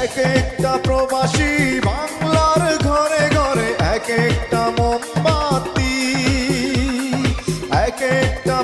এক একটা প্রবাসী বাংলার ঘরে ঘরে এক একটা মোমবাতি এক একটা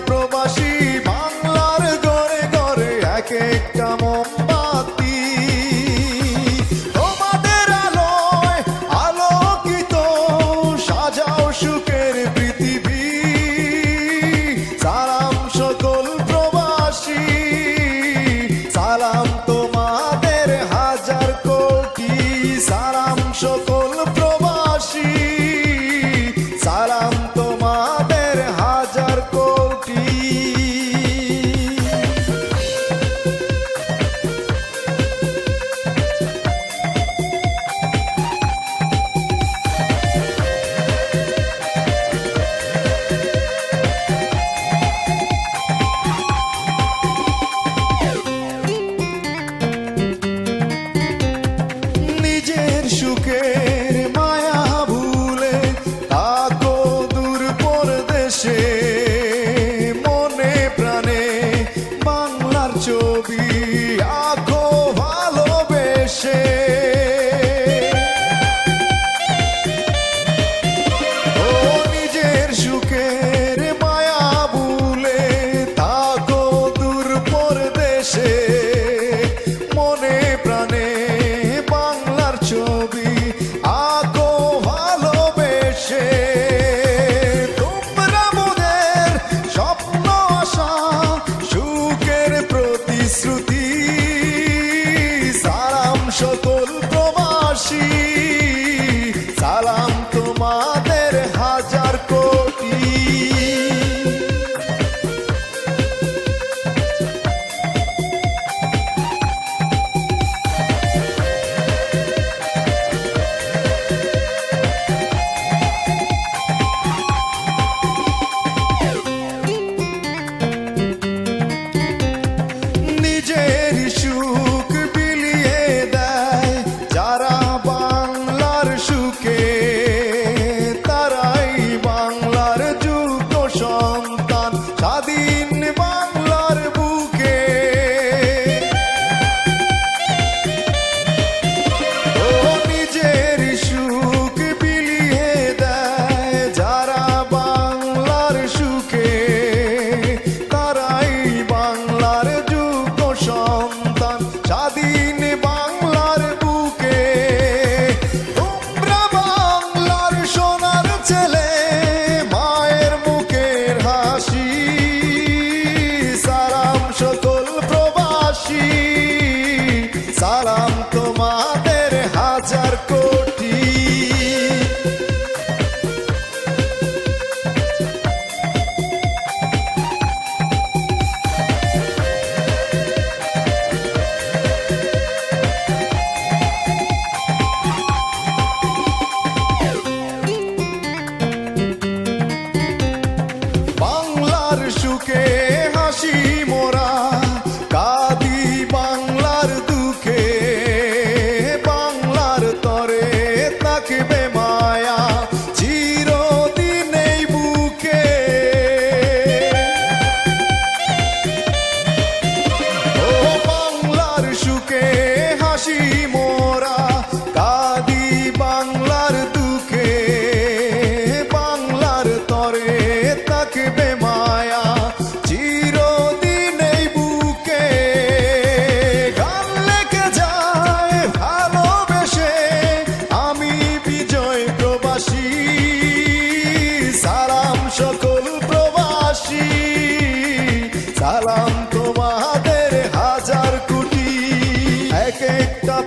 barco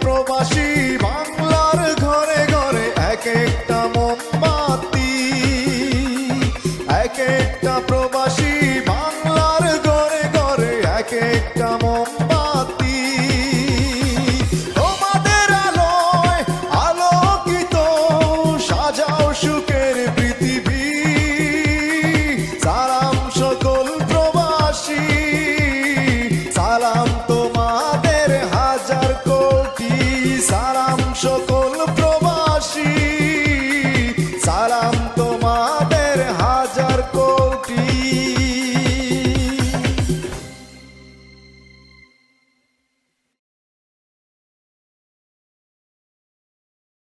প্রবাসী বাংলা